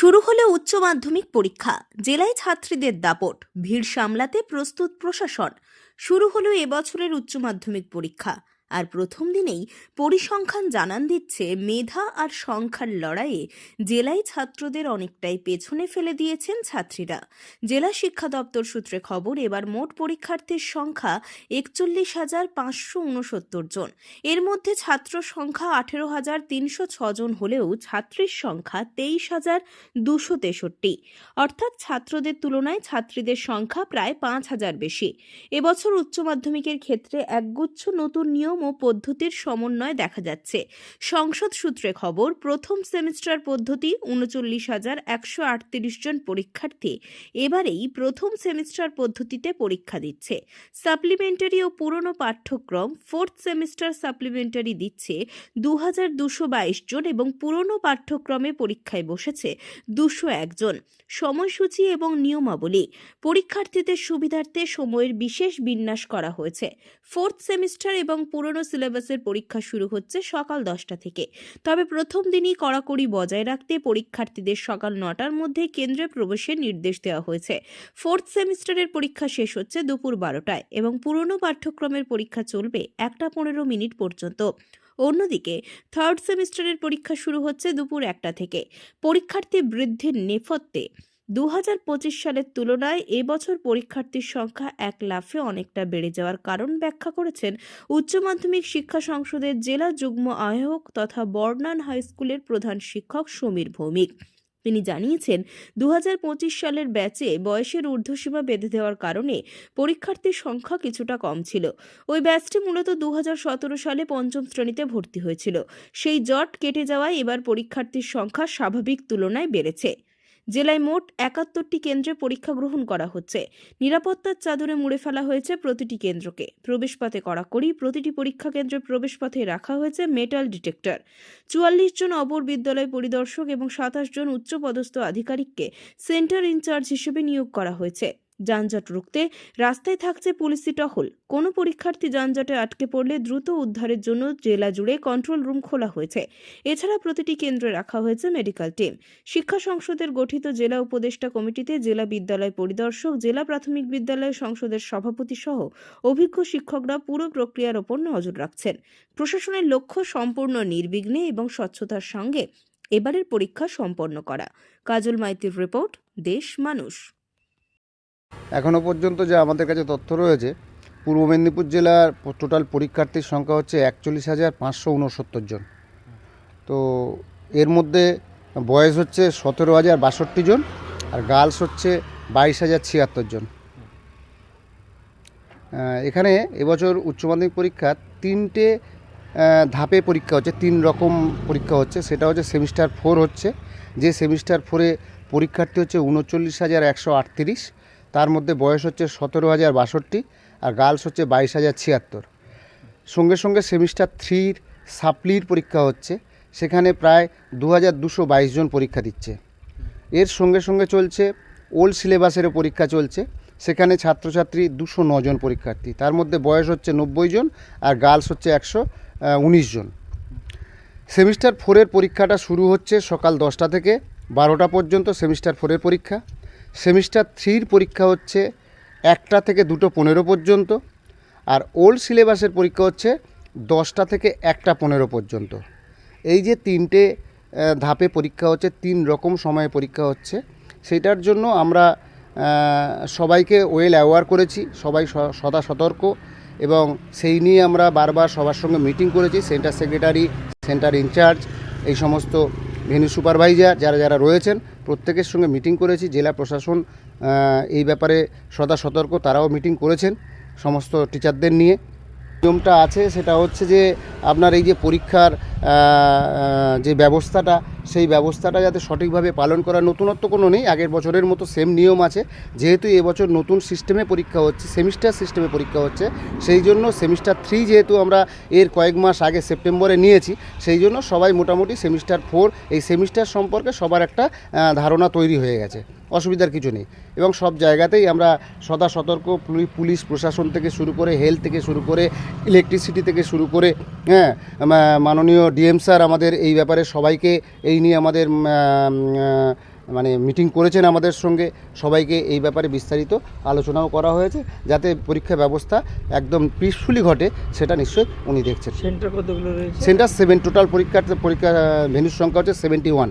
শুরু হলো উচ্চ মাধ্যমিক পরীক্ষা। জেলায় ছাত্রীদের দাপট, ভিড় সামলাতে প্রস্তুত প্রশাসন। শুরু হলো এবছরের উচ্চ মাধ্যমিক পরীক্ষা। আর প্রথম দিনেই পরিসংখ্যান জানান দিচ্ছে, মেধা আর সংখ্যার লড়াইয়ে জেলায় ছাত্রদের অনেকটাই পেছনে ফেলে দিয়েছেন ছাত্রীরা। জেলা শিক্ষা দপ্তর সূত্রে খবর, এবার মোট পরীক্ষার্থীর সংখ্যা একচল্লিশ হাজার পাঁচশো উনসত্তর জন। এর মধ্যে ছাত্র সংখ্যা আঠেরো হাজার তিনশো ছজন হলেও ছাত্রীর সংখ্যা তেইশ হাজার দুশো তেষট্টি। অর্থাৎ ছাত্রদের তুলনায় ছাত্রীদের সংখ্যা প্রায় পাঁচ হাজার বেশি। এবছর উচ্চ মাধ্যমিকের ক্ষেত্রে একগুচ্ছ নতুন নিয়ম ও পদ্ধতির সমন্বয় দেখা যাচ্ছে। সংসদ সূত্রে খবর, প্রথম সেমিস্টার পদ্ধতি উনচল্লিশ হাজার একশো আটত্রিশ জন পরীক্ষার্থী এবারেই প্রথম সেমিস্টার পদ্ধতিতে পরীক্ষা দিচ্ছে। সাপ্লিমেন্টারি ও পুরনো পাঠ্যক্রম ফোর্থ সেমিস্টার সাপ্লিমেন্টারি দিচ্ছে দু হাজার দুশো বাইশ জন এবং পুরনো পাঠ্যক্রমে পরীক্ষায় বসেছে দুশো একজন সময়সূচি এবং নিয়মাবলী, পরীক্ষার্থীদের সুবিধার্থে সময়ের বিশেষ বিন্যাস করা হয়েছে। ফোর্থ সেমিস্টার এবং পুরনো সিলেবাসের পরীক্ষা শুরু হচ্ছে সকাল দশটা থেকে। তবে প্রথম দিনই কড়াকড়ি বজায় রাখতে পরীক্ষার্থীদের সকাল নটার মধ্যে কেন্দ্রে প্রবেশের নির্দেশ দেওয়া হয়েছে। ফোর্থ সেমিস্টারের পরীক্ষা শেষ হচ্ছে দুপুর বারোটায় এবং পুরনো পাঠ্যক্রমের পরীক্ষা চলবে একটা পনেরো মিনিট পর্যন্ত। অন্যদিকে থার্ড সেমিস্টারের পরীক্ষা শুরু হচ্ছে দুপুর একটা থেকে। পরীক্ষার্থী বৃদ্ধির নেপথ্যে দু হাজার পঁচিশ সালের তুলনায় এবছর পরীক্ষার্থীর সংখ্যা এক লাফে অনেকটা বেড়ে যাওয়ার কারণ ব্যাখ্যা করেছেন উচ্চ মাধ্যমিক শিক্ষা সংসদের জেলা যুগ্ম আহ্বায়ক তথা বর্ণান হাই স্কুলের প্রধান শিক্ষক সমীর ভৌমিক। তিনি জানিয়েছেন দু হাজার পঁচিশ সালের ব্যাচে বয়সের ঊর্ধ্বসীমা বেঁধে দেওয়ার কারণে পরীক্ষার্থীর সংখ্যা কিছুটা কম ছিল। ওই ব্যাচটি মূলত দু হাজার সতেরো সালে পঞ্চম শ্রেণীতে ভর্তি হয়েছিল। সেই জট কেটে যাওয়ায় এবার পরীক্ষার্থীর সংখ্যা স্বাভাবিক তুলনায় বেড়েছে। জেলায় মোট একাত্তরটি কেন্দ্রে পরীক্ষা গ্রহণ করা হচ্ছে। নিরাপত্তার চাদরে মুড়ে ফেলা হয়েছে প্রতিটি কেন্দ্রকে। প্রবেশপথে কড়াকড়ি প্রতিটি পরীক্ষা কেন্দ্রে প্রবেশপথে রাখা হয়েছে মেটাল ডিটেক্টর। চুয়াল্লিশ জন অপর বিদ্যালয় পরিদর্শক এবং সাতাশ জন উচ্চপদস্থ আধিকারিককে সেন্টার ইনচার্জ হিসেবে নিয়োগ করা হয়েছে। যানজট রুখতে রাস্তায় থাকছে পুলিশি টহল। কোনো পরীক্ষার্থী যানজটে আটকে পড়লে দ্রুত উদ্ধারের জন্য জেলা জুড়ে কন্ট্রোল রুম খোলা হয়েছে। এছাড়া প্রতিটি কেন্দ্রে রাখা হয়েছে মেডিকেল টিম শিক্ষা সংসদের গঠিত জেলা উপদেষ্টা কমিটিতে জেলা বিদ্যালয় পরিদর্শক, জেলা প্রাথমিক বিদ্যালয় সংসদের সভাপতি সহ অভিজ্ঞ শিক্ষকরা পুরো প্রক্রিয়ার ওপর নজর রাখছেন। প্রশাসনের লক্ষ্য সম্পূর্ণ নির্বিঘ্নে এবং স্বচ্ছতার সঙ্গে এবারের পরীক্ষা সম্পন্ন করা। কাজল মাইতির রিপোর্ট, দেশ মানুষ। এখনও পর্যন্ত যে আমাদের কাছে তথ্য রয়েছে, পূর্ব মেদিনীপুর জেলার টোটাল পরীক্ষার্থীর সংখ্যা হচ্ছে একচল্লিশ হাজার পাঁচশো উনসত্তর জন। তো এর মধ্যে বয়স হচ্ছে সতেরো হাজার বাষট্টি জন আর গার্লস হচ্ছে বাইশ হাজার ছিয়াত্তর জন। এখানে এবছর উচ্চ মাধ্যমিক পরীক্ষা তিনটে ধাপে পরীক্ষা হচ্ছে, তিন রকম পরীক্ষা হচ্ছে, সেটা হচ্ছে সেমিস্টার ফোর হচ্ছে, যে সেমিস্টার ফোরে পরীক্ষার্থী হচ্ছে উনচল্লিশ হাজার একশো আটত্রিশ তার মধ্যে বয়স হচ্ছে সতেরো হাজার বাষট্টি আর গার্লস হচ্ছে বাইশ হাজার ছিয়াত্তর। সঙ্গে সঙ্গে সেমিস্টার থ্রির সাপ্লির পরীক্ষা হচ্ছে, সেখানে প্রায় দু হাজার দুশো বাইশ জন পরীক্ষা দিচ্ছে। এর সঙ্গে সঙ্গে চলছে ওল্ড সিলেবাসেরও পরীক্ষা চলছে, সেখানে ছাত্রছাত্রী দুশো জন পরীক্ষার্থী। তার মধ্যে বয়স হচ্ছে নব্বই জন আর গার্লস হচ্ছে একশো উনিশ জন। সেমিস্টার ফোরের পরীক্ষাটা শুরু হচ্ছে সকাল দশটা থেকে বারোটা পর্যন্ত, সেমিস্টার ফোরের পরীক্ষা। সেমিস্টার থ্রির পরীক্ষা হচ্ছে একটা থেকে দুটো পনেরো পর্যন্ত, আর ওল্ড সিলেবাসের পরীক্ষা হচ্ছে দশটা থেকে একটা পনেরো পর্যন্ত। এই যে তিনটে ধাপে পরীক্ষা হচ্ছে, তিন রকম সময়ে পরীক্ষা হচ্ছে, সেটার জন্য আমরা সবাইকে ওয়েল অ্যাওয়ার করেছি, সবাই সদা সতর্ক এবং সেই নিয়ে আমরা বারবার সবার সঙ্গে মিটিং করেছি সেন্টার সেক্রেটারি সেন্টার ইনচার্জ এই সমস্ত ভেনু সুপারভাইজার যারা যারা রয়েছেন, প্রত্যেকের সঙ্গে মিটিং করেছি, জেলা প্রশাসন এই ব্যাপারে সদা সতর্ক, তারাও মিটিং করেছেন, সমস্ত টিচারদের নিয়ে। নিয়মটা আছে, সেটা হচ্ছে যে আপনার এই যে পরীক্ষার যে ব্যবস্থাটা, সেই ব্যবস্থাটা যাতে সঠিকভাবে পালন করা নতুনত্ব কোনো নেই, আগের বছরের মতো সেম নিয়ম আছে। যেহেতু এবছর নতুন সিস্টেমে পরীক্ষা হচ্ছে সেমিস্টার সিস্টেমে পরীক্ষা হচ্ছে, সেই জন্য সেমিস্টার থ্রি যেহেতু আমরা এর কয়েক মাস আগে সেপ্টেম্বরে নিয়েছি, সেই জন্য সবাই মোটামুটি সেমিস্টার ফোর এই সেমিস্টার সম্পর্কে সবার একটা ধারণা তৈরি হয়ে গেছে। অসুবিধার কিছু নেই। এবং সব জায়গাতেই আমরা সদা সতর্ক পুলিশ প্রশাসন থেকে শুরু করে হেলথ থেকে শুরু করে ইলেকট্রিসিটি থেকে শুরু করে হ্যাঁ মাননীয় ডিএম স্যার আমাদের এই ব্যাপারে সবাইকে এই নিয়ে আমাদের মানে মিটিং করেছেন আমাদের সঙ্গে। সবাইকে এই ব্যাপারে বিস্তারিত আলোচনাও করা হয়েছে যাতে পরীক্ষা ব্যবস্থা একদম পিসফুলি ঘটে সেটা নিশ্চয়ই উনি দেখছেন। সেন্টার কতগুলো রয়েছে? সেন্টার সেভেন টোটাল পরীক্ষার পরীক্ষা ভেনুর সংখ্যা হচ্ছে সেভেন্টি ওয়ান